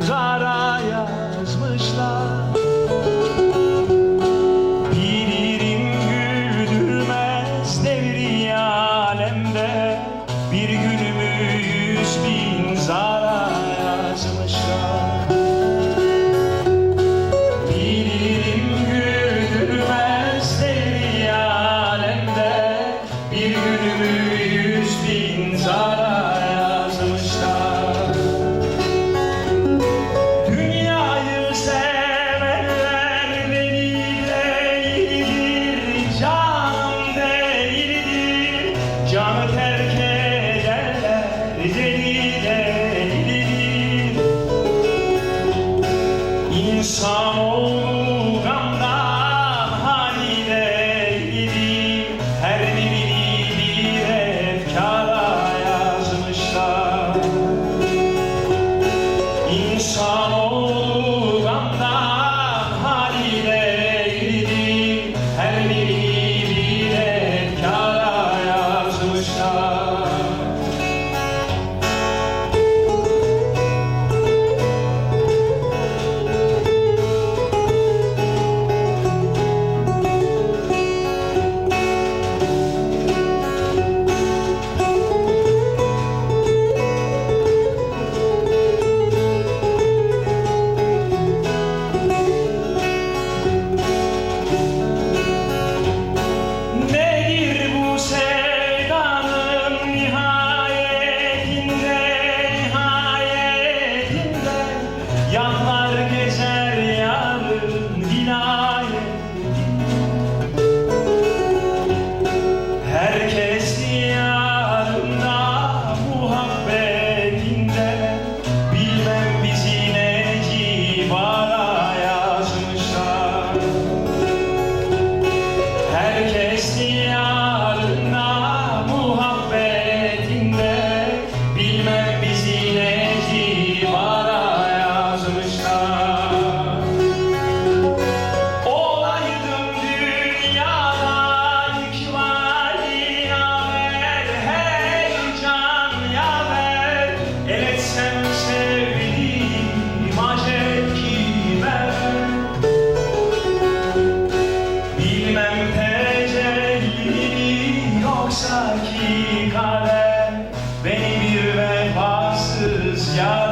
holds. İnsan olgan Yanlar Jesus, Yahweh.